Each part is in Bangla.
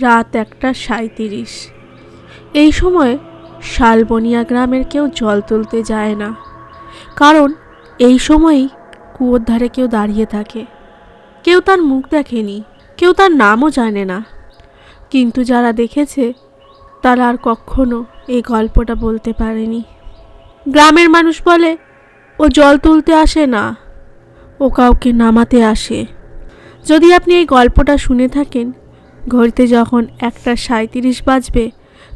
রাত একটা সাঁইত্রিশ। এই সময় শালবনিয়া গ্রামের কেউ জল তুলতে যায় না। কারণ এই সময়ই কুয়োর ধারে কেউ দাঁড়িয়ে থাকে। কেউ তার মুখ দেখেনি, কেউ তার নামও জানে না। কিন্তু যারা দেখেছে, তারা আর কখনো এই গল্পটা বলতে পারেনি। গ্রামের মানুষ বলে, ও জল তুলতে আসে না, ও কাউকে নামাতে আসে। যদি আপনি এই গল্পটা শুনে থাকেন ঘড়িতে যখন একটা সাঁইত্রিশ বাজবে,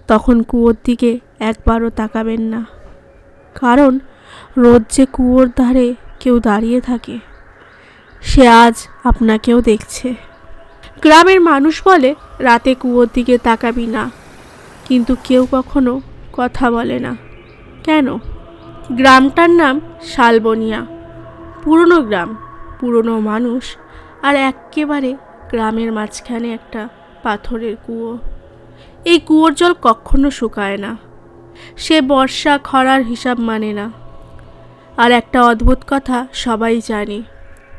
তখন কুয়োর দিকে একবারও তাকাবেন না। কারণ রোজ যে কুয়োর ধারে কেউ দাঁড়িয়ে থাকে, সে আজ আপনাকেও দেখছে। গ্রামের মানুষ বলে, রাতে কুয়োর দিকে তাকাবি না। কিন্তু কেউ কখনো কথা বলে না। কেন? গ্রামটার নাম শালবনিয়া। পুরনো গ্রাম, পুরনো মানুষ, আর এক্কেবারে গ্রামের মাঝখানে একটা পাথরের কুয়ো। এই কুয়োর জল কখনো শুকায় না। সে বর্ষা, খরার হিসাব মানে না। আর একটা অদ্ভুত কথা সবাই জানে,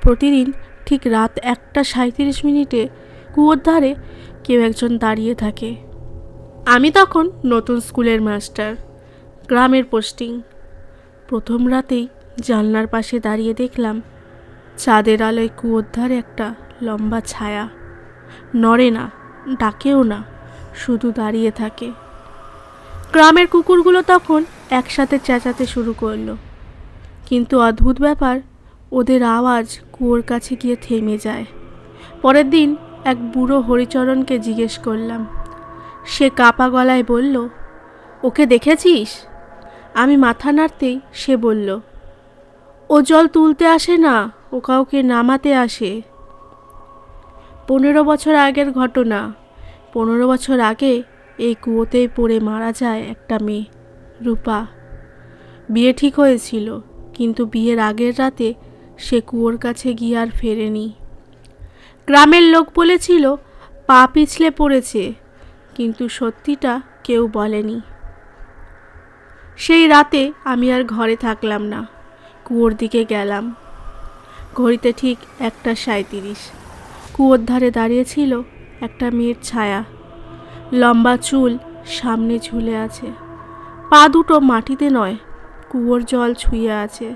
প্রতিদিন ঠিক রাত একটা সাঁইত্রিশ মিনিটে কুয়োর ধারে কেউ একজন দাঁড়িয়ে থাকে। আমি তখন নতুন স্কুলের মাস্টার, গ্রামের পোস্টিং। প্রথম রাতেই জানলার পাশে দাঁড়িয়ে দেখলাম চাঁদের আলোয় কুয়োর ধারে একটা লম্বা ছায়া। নড়ে না। ডাকেও না, শুধু দাঁড়িয়ে থাকে। গ্রামের কুকুরগুলো তখন একসাথে চেঁচাতে শুরু করল। কিন্তু অদ্ভুত ব্যাপার, ওদের আওয়াজ কুয়োর কাছে গিয়ে থেমে যায়। পরের দিন এক বুড়ো হরিচরণকে জিজ্ঞেস করলাম। সে কাপা গলায় বলল, ওকে দেখেছিস? আমি মাথা নাড়তেই সে বলল, ও জল তুলতে আসে না, ও কাউকে নামাতে আসে। পনেরো বছর আগের ঘটনা। পনেরো বছর আগে এই কুয়োতেই পড়ে মারা যায় একটা মেয়ে, রূপা। বিয়ে ঠিক হয়েছিল, কিন্তু বিয়ের আগের রাতে সে কুয়োর কাছে গিয়ে আর ফেরেনি। গ্রামের লোক বলেছিল, পা পিছলে পড়েছে কিন্তু সত্যিটা কেউ বলেনি। সেই রাতে আমি আর ঘরে থাকলাম না, কুয়োর দিকে গেলাম। ঘড়িতে ঠিক একটা সাঁইত্রিশ। কুয়োর ধারে দাঁড়িয়েছিল একটা মেয়ের ছায়া। লম্বা চুল সামনে ঝুলে আছে। পা দুটো মাটিতে নয়, কুয়োর জল ছুঁয়ে আছে।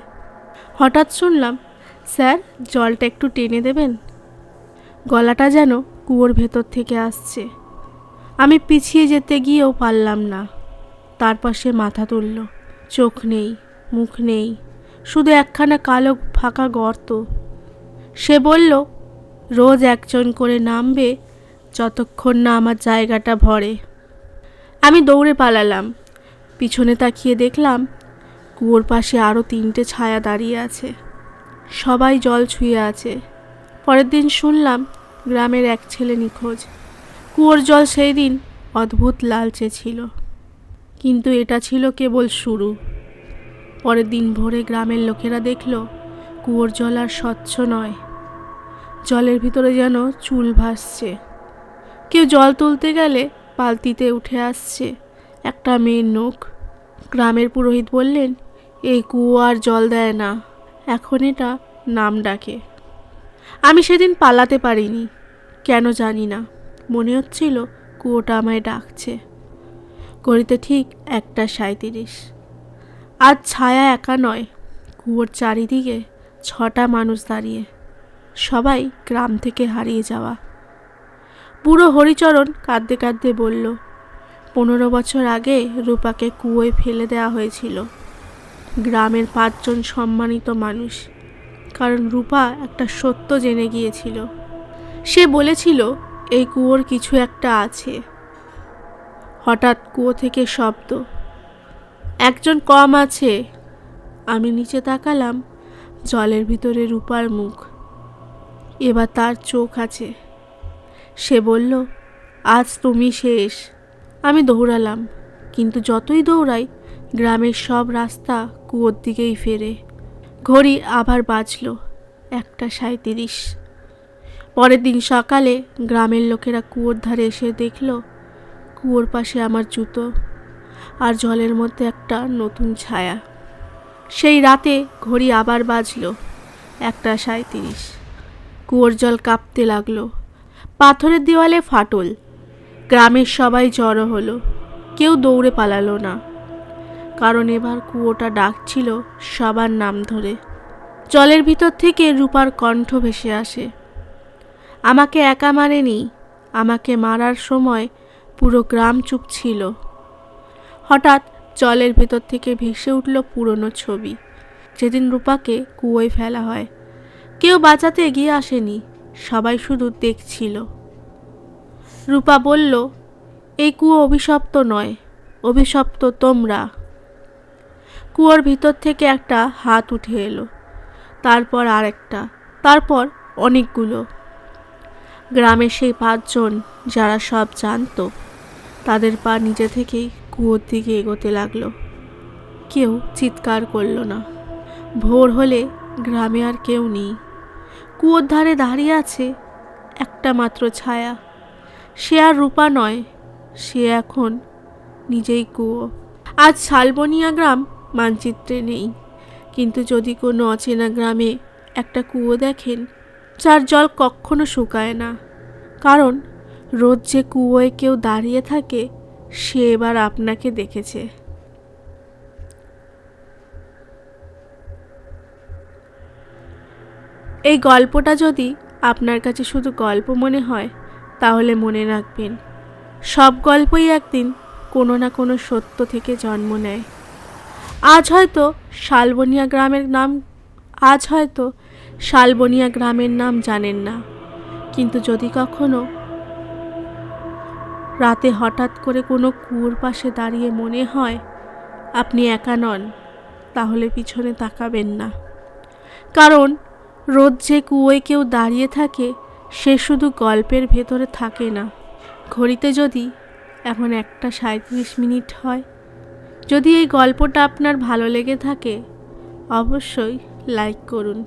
হঠাৎ শুনলাম, স্যার, জলটা একটু টেনে দেবেন? গলাটা যেন কুয়োর ভেতর থেকে আসছে। আমি পিছিয়ে যেতে গিয়েও পারলাম না। তারপর সে মাথা তুলল। চোখ নেই, মুখ নেই। শুধু একখানা কালো ফাঁকা গর্ত। সে বলল রোজ একজন করে নামবে যতক্ষণ না আমার জায়গাটা ভরে। আমি দৌড়ে পালালাম। পিছনে তাকিয়ে দেখলাম কুয়োর পাশে আরও তিনটে ছায়া দাঁড়িয়ে আছে। সবাই জল ছুঁয়ে আছে। পরের দিন শুনলাম গ্রামের এক ছেলে নিখোঁজ। কুয়োর জল সেই দিন অদ্ভুত লালচে ছিল। কিন্তু এটা ছিল কেবল শুরু। পরের দিন ভোরে গ্রামের লোকেরা দেখল কুয়োর জল আর স্বচ্ছ নয়। জলের ভিতরে যেন চুল ভাসছে। কেউ জল তুলতে গেলে বালতিতে উঠে আসছে একটা মেয়ের নখ। গ্রামের পুরোহিত বললেন, এই কুয়ো আর জল দেয় না, এখন এটা নাম ডাকে। আমি সেদিন পালাতে পারিনি, কেন জানি না। মনে হচ্ছিল কুয়োটা আমায় ডাকছে। ঘড়িতে ঠিক একটা সাঁইত্রিশ। আজ ছায়া একা নয়, কুয়োর চারিদিকে ছটা মানুষ দাঁড়িয়ে। সবাই গ্রাম থেকে হারিয়ে যাওয়া। বুড়ো হরিচরণ কাঁদতে কাঁদতে বলল, পনেরো বছর আগে রূপাকে কুয়োয় ফেলে দেওয়া হয়েছিল। গ্রামের পাঁচজন সম্মানিত মানুষ, কারণ রূপা একটা সত্য জেনে গিয়েছিল। সে বলেছিল, এই কুয়োর কিছু একটা আছে। হঠাৎ কুয়ো থেকে শব্দ, একজন কম আছে। আমি নিচে তাকালাম, জলের ভিতরে রূপার মুখ। এবার তার চোখ আছে। সে বলল, আজ তুমি শেষ। আমি দৌড়ালাম, কিন্তু যতই দৌড়াই, গ্রামের সব রাস্তা কুয়োর দিকেই ফেরে। ঘড়ি আবার বাজল একটা সাঁইত্রিশ। পরের দিন সকালে গ্রামের লোকেরা কুয়োর ধারে এসে দেখল, কুয়োর পাশে আমার জুতো আর জলের মধ্যে একটা নতুন ছায়া। সেই রাতে ঘড়ি আবার বাজল একটা সাঁইত্রিশ। কুয়োর জল কাঁপতে লাগল। পাথরের দেওয়ালে ফাটল। গ্রামের সবাই জড়ো হলো। কেউ দৌড়ে পালালো না। কারণ এবার কুয়োটা ডাকছিল সবার নাম ধরে। জলের ভিতর থেকে রূপার কণ্ঠ ভেসে আসে। আমাকে একা মারেনি, আমাকে মারার সময় পুরো গ্রাম চুপ ছিল। হঠাৎ জলের ভেতর থেকে ভেসে উঠল পুরনো ছবি। যেদিন রূপাকে কুয়োয় ফেলা হয় কেউ বাঁচাতে এগিয়ে আসেনি, সবাই শুধু দেখছিল। রূপা বলল, এই কুয়ো অভিশপ্ত নয়, অভিশপ্ত তোমরা। কুয়োর ভিতর থেকে একটা হাত উঠে এলো, তারপর আরেকটা, তারপর অনেকগুলো। গ্রামের সেই পাঁচজন যারা সব জানতো, তাদের পা নিজে থেকেই কুয়োর দিকে এগোতে লাগল। কেউ চিৎকার করল না, ভোর হলে গ্রামে আর কেউ নেই। কুয়োর ধারে দাঁড়িয়ে আছে একটা মাত্র ছায়া। সে আর রূপা নয়, সে এখন নিজেই কুয়ো। আজ শালবনিয়া গ্রাম মানচিত্রে নেই, কিন্তু যদি কোনো অচেনা গ্রামে একটা কুয়ো দেখেন, যার জল কখনো শুকায় না, কারণ রোজ যে কুয়োয় কেউ দাঁড়িয়ে থাকে, সে এবার আপনাকে দেখেছে। এই গল্পটা যদি আপনার কাছে শুধু গল্প মনে হয়, তাহলে মনে রাখবেন, সব গল্পই একদিন কোনো না কোনো সত্য থেকে জন্ম নেয়। আজ হয়তো শালবনিয়া গ্রামের নাম, আজ হয়তো শালবনিয়া গ্রামের নাম জানেন না। কিন্তু যদি কখনো রাতে হঠাৎ করে কোনো কুয়োর পাশে দাঁড়িয়ে মনে হয়, আপনি একা নন, তাহলে পিছনে তাকাবেন না। কারণ রোজ যে কুয়োয় কেউ দাঁড়িয়ে থাকে, সে শুধু গল্পের ভেতরে থাকে না। ঘড়িতে যদি এখন একটা সাঁত্রিশ মিনিট হয়, যদি এই গল্পটা আপনার ভালো লেগে থাকে, অবশ্যই লাইক করুন।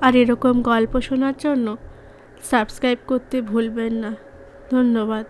আর এরকম গল্প শোনার জন্য সাবস্ক্রাইব করতে ভুলবেন না। ধন্যবাদ।